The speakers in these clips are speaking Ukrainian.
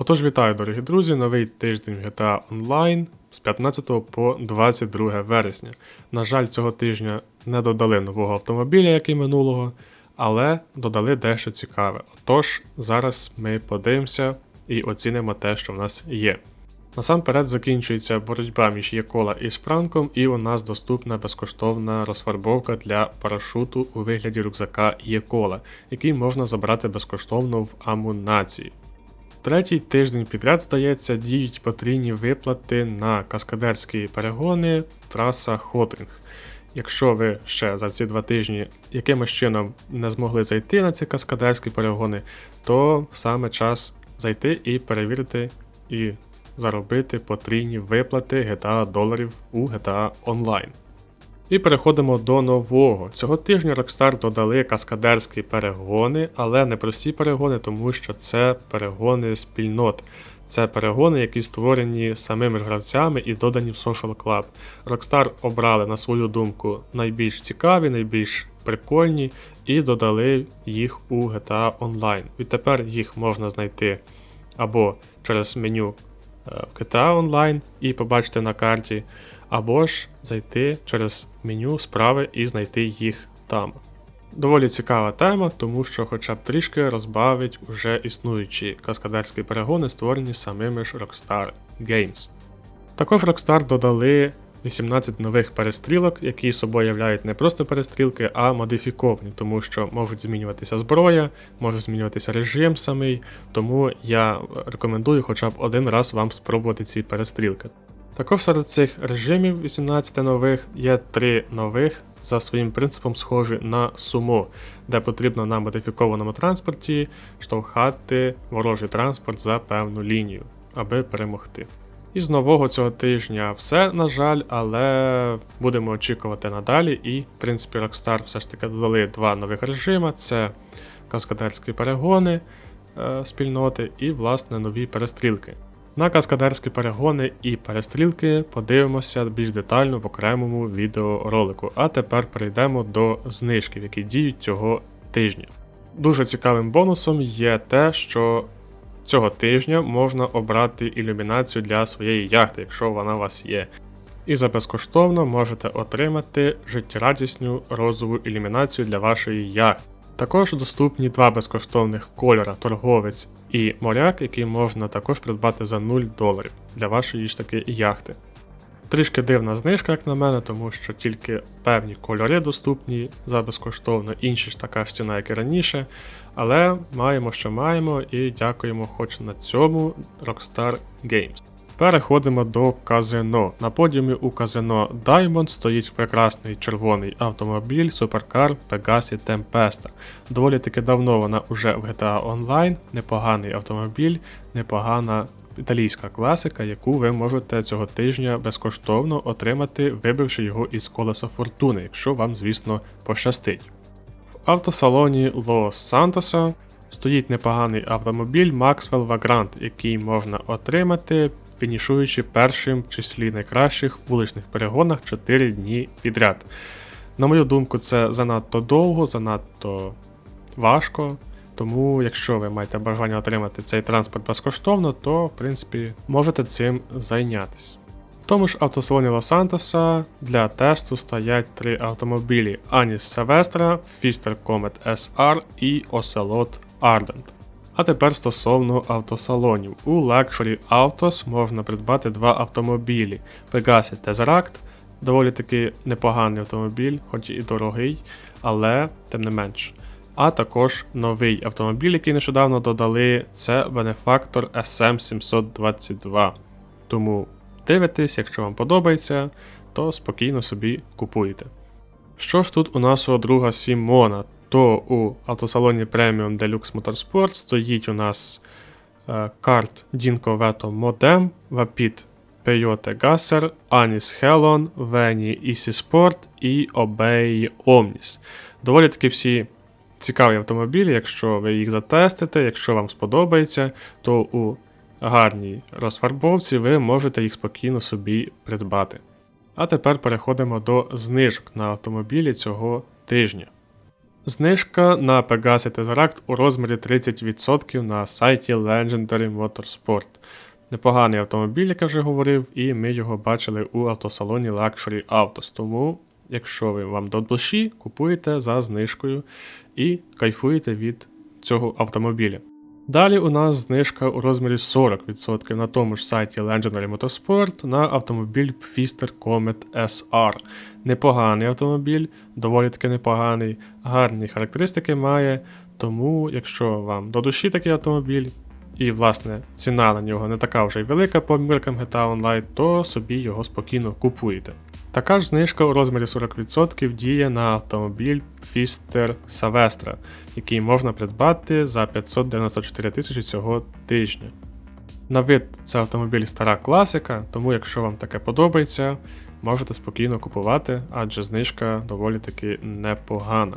Отож, вітаю, дорогі друзі! Новий тиждень GTA Online з 15 по 22 вересня. На жаль, цього тижня не додали нового автомобіля, як і минулого, але додали дещо цікаве. Отож, зараз ми подивимося і оцінимо те, що в нас є. Насамперед закінчується боротьба між Єкола і Спранком, і у нас доступна безкоштовна розфарбовка для парашуту у вигляді рюкзака Єкола, який можна забрати безкоштовно в амунації. Третій тиждень підряд, здається, діють потрійні виплати на каскадерські перегони траса Хотринг. Якщо ви ще за ці два тижні якимось чином не змогли зайти на ці каскадерські перегони, то саме час зайти і перевірити і заробити потрійні виплати GTA доларів у GTA Online. І переходимо до нового. Цього тижня Rockstar додали каскадерські перегони, але не прості перегони, тому що це перегони спільнот. Це перегони, які створені самими гравцями і додані в Social Club. Rockstar обрали на свою думку найбільш цікаві, найбільш прикольні і додали їх у GTA Online. Відтепер їх можна знайти або через меню е, GTA Online і побачити на карті або ж зайти через меню справи і знайти їх там. Доволі цікава тема, тому що хоча б трішки розбавить уже існуючі каскадерські перегони, створені самими ж Rockstar Games. Також Rockstar додали 18 нових перестрілок, які собою являють не просто перестрілки, а модифіковані, тому що можуть змінюватися зброя, може змінюватися режим самий, тому я рекомендую хоча б один раз вам спробувати ці перестрілки. Також серед цих режимів 18 нових є 3 нових за своїм принципом схожі на сумо, де потрібно на модифікованому транспорті штовхати ворожий транспорт за певну лінію, аби перемогти. І з нового цього тижня все, на жаль, але будемо очікувати надалі. І, в принципі, Rockstar все ж таки додали два нових режими: це каскадерські перегони е, спільноти і, власне, нові перестрілки. На каскадерські перегони і перестрілки подивимося більш детально в окремому відеоролику. А тепер перейдемо до знижків, які діють цього тижня. Дуже цікавим бонусом є те, що цього тижня можна обрати ілюмінацію для своєї яхти, якщо вона у вас є. І за безкоштовно можете отримати життєрадісну розову ілюмінацію для вашої яхти. Також доступні два безкоштовних кольора торговець і моряк, які можна також придбати за 0 доларів для вашої ж таки яхти. Трішки дивна знижка, як на мене, тому що тільки певні кольори доступні за безкоштовно, інші ж така ж ціна, як і раніше. Але маємо, що маємо, і дякуємо хоч на цьому Rockstar Games. Переходимо до казино. На подіумі у казино Diamond стоїть прекрасний червоний автомобіль Supercar Pegasi Tempesta. Доволі таки давно вона вже в GTA Online, непоганий автомобіль, непогана італійська класика, яку ви можете цього тижня безкоштовно отримати, вибивши його із колеса фортуни, якщо вам, звісно, пощастить. В автосалоні Лос Сантоса стоїть непоганий автомобіль Maxwell Vagrant, який можна отримати фінішуючи першим в числі найкращих вуличних перегонах 4 дні підряд. На мою думку, це занадто довго, занадто важко. Тому, якщо ви маєте бажання отримати цей транспорт безкоштовно, то в принципі можете цим зайнятися. В тому ж автосалоні Лос-Сантоса для тесту стоять три автомобілі: Anis Silvestra, Fister Comet SR і Ocelot Ardent. А тепер стосовно автосалонів. У Luxury Autos можна придбати два автомобілі: Pegasi Tesseract, доволі таки непоганий автомобіль, хоч і дорогий, але тим не менш. А також новий автомобіль, який нещодавно додали, це Benefactor SM722. Тому дивитесь, якщо вам подобається, то спокійно собі купуйте. Що ж тут у нашого друга Сімона? То у автосалоні Premium Deluxe Motorsport стоїть у нас е, карт Dinko Veto Modem, Vapid Peyote Gasser, Anis Helon, Veni Easy Sport і Obey Omnis. Доволі таки всі цікаві автомобілі, якщо ви їх затестите, якщо вам сподобається, то у гарній розфарбовці ви можете їх спокійно собі придбати. А тепер переходимо до знижок на автомобілі цього тижня. Знижка на Pegasus Tesseract у розмірі 30% на сайті Legendary Motorsport. Непоганий автомобіль, як я вже говорив, і ми його бачили у автосалоні Luxury Autos. Тому, якщо ви вам до душі, купуєте за знижкою і кайфуєте від цього автомобіля. Далі у нас знижка у розмірі 40% на тому ж сайті Legendary Motorsport на автомобіль Pfister Comet SR. Непоганий автомобіль, доволі таки непоганий, гарні характеристики має. Тому, якщо вам до душі такий автомобіль, і, власне, ціна на нього не така вже й велика по міркам GTA Online, то собі його спокійно купуєте. Така ж знижка у розмірі 40% діє на автомобіль Fister Savestra, який можна придбати за 594 тисячі цього тижня. На вид це автомобіль стара класика, тому якщо вам таке подобається, можете спокійно купувати, адже знижка доволі таки непогана.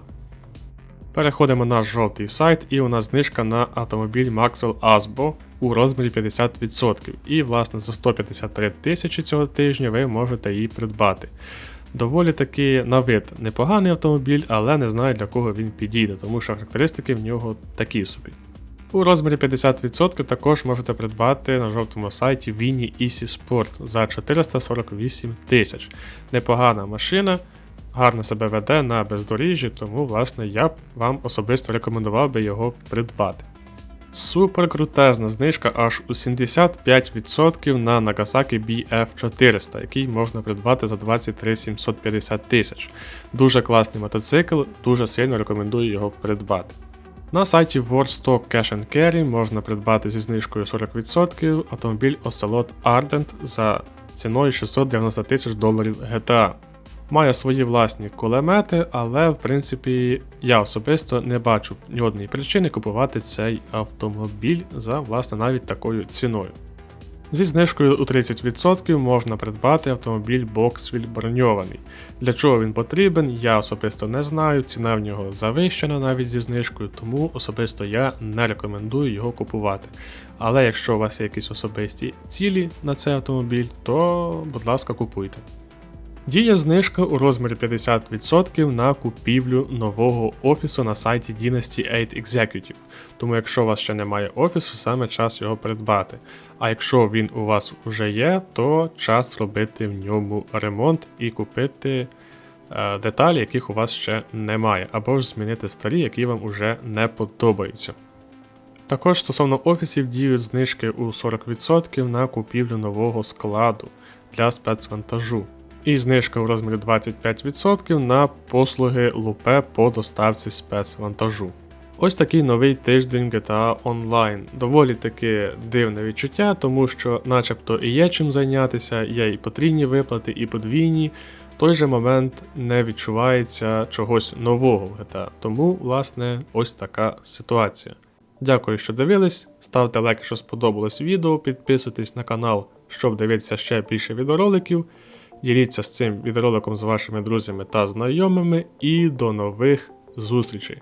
Переходимо на жовтий сайт, і у нас знижка на автомобіль Maxwell Asbo у розмірі 50%. І, власне, за 153 тисячі цього тижня ви можете її придбати. Доволі таки на вид непоганий автомобіль, але не знаю для кого він підійде, тому що характеристики в нього такі собі. У розмірі 50% також можете придбати на жовтому сайті Winnie Easy Sport за 448 тисяч. Непогана машина, гарно себе веде на бездоріжжі, тому, власне, я б вам особисто рекомендував би його придбати. Супер крутезна знижка аж у 75% на Nagasaki BF400, який можна придбати за 23 750 тисяч. Дуже класний мотоцикл, дуже сильно рекомендую його придбати. На сайті Warstock Cash and Carry можна придбати зі знижкою 40% автомобіль Ocelot Ardent за ціною 690 тисяч доларів GTA. Має свої власні кулемети, але в принципі я особисто не бачу ні причини купувати цей автомобіль за власне навіть такою ціною. Зі знижкою у 30% можна придбати автомобіль Boxwell броньований. Для чого він потрібен, я особисто не знаю, ціна в нього завищена навіть зі знижкою, тому особисто я не рекомендую його купувати. Але якщо у вас є якісь особисті цілі на цей автомобіль, то будь ласка купуйте. Діє знижка у розмірі 50% на купівлю нового офісу на сайті Dynasty 8 Executive. Тому якщо у вас ще немає офісу, саме час його придбати. А якщо він у вас вже є, то час робити в ньому ремонт і купити е, деталі, яких у вас ще немає, або ж змінити старі, які вам уже не подобаються. Також стосовно офісів діють знижки у 40% на купівлю нового складу для спецвантажу. І знижка у розмірі 25% на послуги Лупе по доставці спецвантажу. Ось такий новий тиждень GTA Online. Доволі таки дивне відчуття, тому що, начебто, і є чим зайнятися, є і потрійні виплати, і подвійні. В той же момент не відчувається чогось нового в GTA. Тому, власне, ось така ситуація. Дякую, що дивились. Ставте лайк, якщо сподобалось відео, підписуйтесь на канал, щоб дивитися ще більше відеороликів. Діліться з цим відеороликом з вашими друзями та знайомими, і до нових зустрічей!